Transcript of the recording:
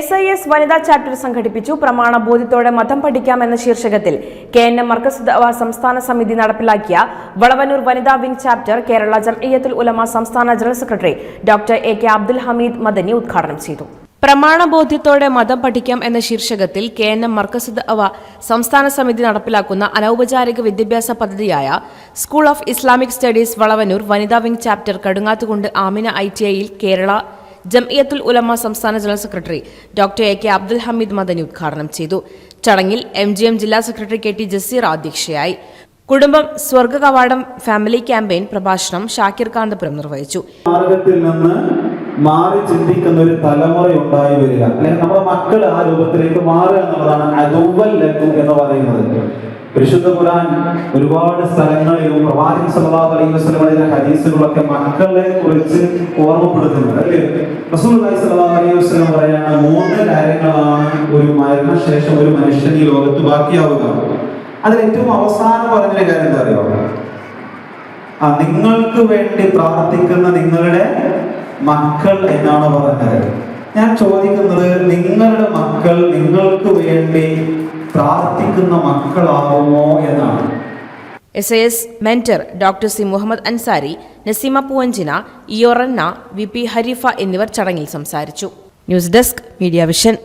S I S വനിതാ chapter സംഘടിപ്പിച്ചു. പ്രമാണ ബോധ്യത്തോടെ മതം പഠിക്കാം എന്ന ശീർഷകത്തിൽ കെ എൻ എം മർക്കസ് സംസ്ഥാന സമിതി നടപ്പിലാക്കിയ വളവനൂർ വനിതാ വിംഗ് ചാപ്റ്റർ കേരള ജംഇയ്യത്തുൽ ഉലമ സംസ്ഥാന general secretary doctor A K Abdul Hameed Madani ഉദ്ഘാടനം ചെയ്തു. പ്രമാണ പ്രമാണബോധ്യത്തോടെ മതം പഠിക്കാം എന്ന ശീർഷകത്തിൽ കെ എൻ എം മർക്കസ് സംസ്ഥാന സമിതി നടപ്പിലാക്കുന്ന അനൗപചാരിക വിദ്യാഭ്യാസ പദ്ധതിയായ school of Islamic studies Valavanoor വനിതാ wing chapter കടുങ്ങാത്തുകൊണ്ട് Amina I T ഐയിൽ കേരള ജംഇയത്തുൽ ഉലമ സംസ്ഥാന general secretary doctor A K Abdul Hameed Madani ഉദ്ഘാടനം ചെയ്തു. ചടങ്ങിൽ എം ജി എം ജില്ലാ സെക്രട്ടറി കെ ടി ജസീർ അധ്യക്ഷയായി. കുടുംബം സ്വർഗ കവാടം ഫാമിലി ക്യാമ്പയിൻ പ്രഭാഷണം ഷാക്കിർ കാന്തപുരം നിർവഹിച്ചു. മാർഗത്തിൽ നിന്ന് മാറി ചിന്തിക്കുന്ന ഒരു തലമുറ ഉണ്ടായി വരിക. അല്ലെങ്കിൽ നമ്മുടെ മക്കൾ ആ രൂപത്തിലേക്ക് മാറുക എന്നുള്ളതാണ് അതുവൽ ലഘു എന്ന് പറയുന്നത്. വിശുദ്ധ ഖുർആൻ ഒരുപാട് സ്ഥലങ്ങളിലും പ്രവാചകൻ സല്ലല്ലാഹു അലൈഹി വസല്ലമയുടെ ഹദീസുകളൊക്കെ മക്കളെ കുറിച്ച് ഓർമ്മപ്പെടുത്തുന്നുണ്ട് അല്ലേ? റസൂലുള്ളാഹി സല്ലല്ലാഹു അലൈഹി വസല്ലം പറയാണ് മൂന്ന് കാര്യങ്ങളാണ് ഒരു മരണശേഷം ഒരു മനുഷ്യൻ ഈ ലോകത്ത് ബാക്കിയാവുക. അതിൽ ഏറ്റവും അവസാനം പറഞ്ഞൊരു കാര്യം എന്താ അറിയോ? ആ നിങ്ങൾക്ക് വേണ്ടി പ്രാർത്ഥിക്കുന്ന നിങ്ങളുടെ മക്കൾ എന്നാണ് പറഞ്ഞത് ഞാൻ ചോദിക്കുന്നത് നിങ്ങളുടെ മക്കൾ നിങ്ങൾക്ക് വേണ്ടി പ്രാർത്ഥിക്കുന്ന മക്കളാകുമോ എന്നാണ്. S A S mentor doctor C Muhammad Ansari Naseema പൂവഞ്ചിന ഇയോറന്ന വി പി ഹരീഫ എന്നിവർ ചടങ്ങിൽ സംസാരിച്ചു. News desk media vision.